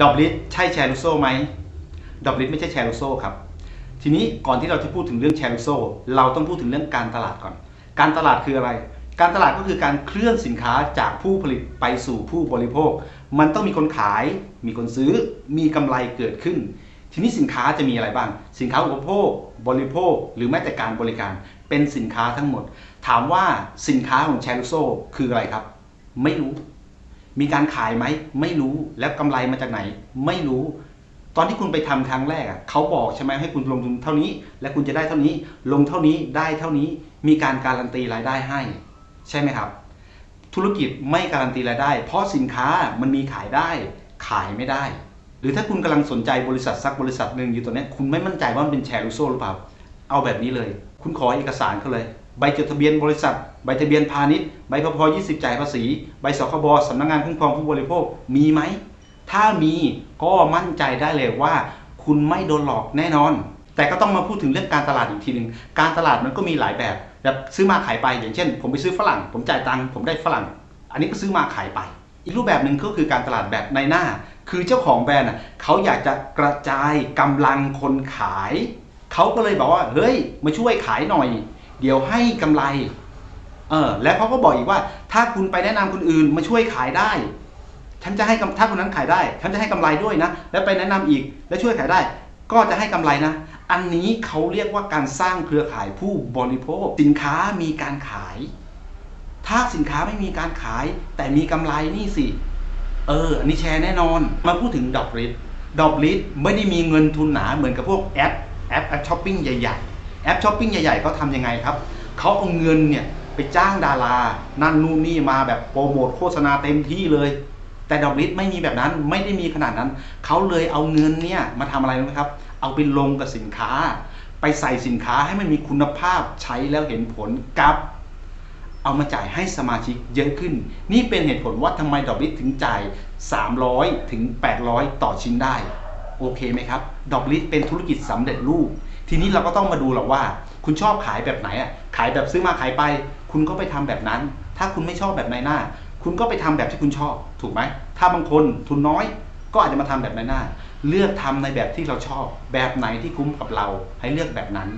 ดอบลิสใช่แชร์ลูโซ่ไหมดอบลิสไม่ใช่แชร์ลูโซ่ครับ ทีนี้ก่อนที่เราจะพูดถึงเรื่องแชร์ลูโซ่เราต้องพูดถึงเรื่องการตลาดก่อน การตลาดคืออะไร การตลาดก็คือการเคลื่อนสินค้าจากผู้ผลิตไปสู่ผู้บริโภค มันต้องมีคนขาย มีคนซื้อ มีกำไรเกิดขึ้น ทีนี้สินค้าจะมีอะไรบ้าง สินค้าอุปโภค บริโภค หรือแม้แต่การบริการ เป็นสินค้าทั้งหมด ถามว่าสินค้าของแชร์ลูโซ่คืออะไรครับ ไม่รู้ มีการขายไหมไม่รู้แล้วกำไรมาจากไหน ไม่รู้ ตอนที่คุณไปทำครั้งแรกอะเขาบอกใช่ไหมให้คุณลงทุนเท่านี้ และคุณจะได้เท่านี้ ลงเท่านี้ได้เท่านี้ มีการการันตีรายได้ให้ ใช่ไหมครับ ธุรกิจไม่การันตีรายได้ เพราะสินค้ามันมีขายได้ ขายไม่ได้ หรือถ้าคุณกำลังสนใจบริษัทสักบริษัทหนึ่งอยู่ตอนนี้คุณไม่มั่นใจว่ามันเป็นแชร์ลูโซ่หรือเปล่าเอาแบบนี้เลย คุณขอเอกสารเขาเลย ใบจดทะเบียนบริษัท ใบทะเบียนพาณิชย์ ใบพพ20จ่ายภาษี ใบสคบสำนักงานคุ้มครองผู้บริโภค มีไหม ถ้ามีก็มั่นใจได้เลยว่า คุณไม่โดนหลอกแน่นอน แต่ก็ต้องมาพูดถึงเรื่องการตลาดอีกทีหนึ่ง การตลาดมันก็มีหลายแบบ แบบซื้อมาขายไป อย่างเช่น ผมไปซื้อฝรั่ง ผมจ่ายตังค์ ผมได้ฝรั่ง อันนี้ก็ซื้อมาขายไป อีกรูปแบบหนึ่งก็คือการตลาดแบบในหน้า คือเจ้าของแบรนด์เขาอยากจะกระจายกำลังคนขาย เขาก็เลยบอกว่า เฮ้ย มาช่วยขายหน่อย เดี๋ยวให้กำไร เออ แล้วเขาก็บอกอีกว่า ถ้าคุณไปแนะนำคนอื่นมาช่วยขายได้ ฉันจะให้กำถ้าคนนั้นขายได้ ฉันจะให้กำไรด้วยนะ แล้วไปแนะนำอีก แล้วช่วยขายได้ ก็จะให้กำไรนะ อันนี้เขาเรียกว่าการสร้างเครือข่ายผู้บริโภค สินค้ามีการขาย ถ้าสินค้าไม่มีการขาย แต่มีกำไรนี่สิ เออ อันนี้แชร์แน่นอน มาพูดถึงดอกลิสดอกลิสไม่ได้มีเงินทุนหนาเหมือนกับพวกแอปแอปแอปช้อปปิ้งใหญ่ ๆ แอปช้อปปิ้งใหญ่ๆเขาทำยังไงครับเขาเอาเงินเนี่ยไปจ้างดารา นั่นนู่นนี่มาแบบโปรโมทโฆษณาเต็มที่เลย แต่ดอกลิสไม่มีแบบนั้นไม่ได้มีขนาดนั้น เขาเลยเอาเงินเนี่ยมาทำอะไรรู้ไหมครับ เอาไปลงกับสินค้า ไปใส่สินค้าให้มันมีคุณภาพใช้แล้วเห็นผลกับ เอามาจ่ายให้สมาชิกเยอะขึ้น นี่เป็นเหตุผลว่าทำไมดอกลิสถึงจ่าย 300 ถึง 800 ต่อชิ้นได้ โอเคไหมครับ ดอกลิสเป็นธุรกิจสำเร็จรูป ทีนี้เราก็ต้องมาดูหรอกว่า คุณชอบขายแบบไหนอะขายแบบซื้อมาขายไป คุณก็ไปทำแบบนั้น ถ้าคุณไม่ชอบแบบในหน้า คุณก็ไปทำแบบที่คุณชอบถูกไหมถ้าบางคนทุนน้อยก็อาจจะมาทำแบบในหน้า เลือกทำในแบบที่เราชอบ แบบไหนที่คุ้มกับเราให้เลือกแบบนั้น